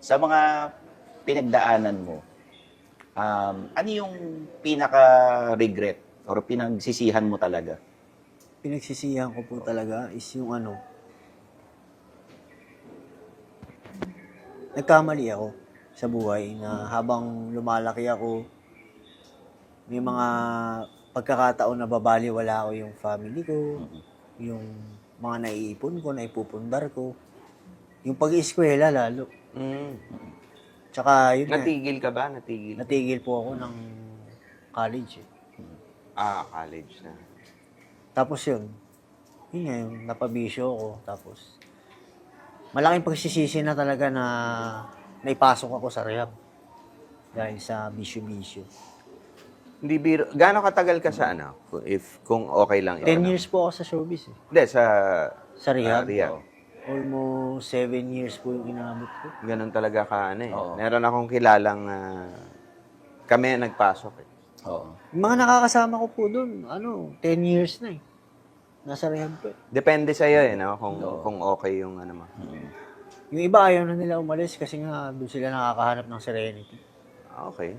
Sa mga pinagdaanan mo, um, ano yung pinaka-regret or pinagsisihan mo talaga? Pinagsisihan ko po talaga is yung ano, nagkamali ako sa buhay na habang lumalaki ako, may mga pagkakataon na babaliwala ko yung family ko, yung mga naiipon ko, naipupundar ko, yung pag-eskwela lalo. Mm. Tsaka yun nga, Natigil ka ba? Natigil? natigil po ako ng college. eh. Ah, college na. Tapos yun, yun nga yung napabisyo ako. Tapos, malaking pagsisisi na talaga na naipasok ako sa rehab. Dahil sa bisyo-bisyo. Hindi biro. Gaano katagal ka sa ano? If kung okay lang. 10 years po ako sa showbiz eh. Hindi, sa Sa rehab. ah, rehab. Almost 7 years po yung inabot ko. Ganun talaga ka ano eh. Oo. Meron akong kilalang ah, kami ang nagpasok eh. Oo. Yung mga nakakasama ko po doon, ano, 10 years na eh. Nasa rehab po eh. Depende sa iyo eh, no? Kung Oo. kung okay yung ano mo. Mm. Yung iba ayaw na nila umalis kasi nga doon sila nakakahanap ng serenity. Okay.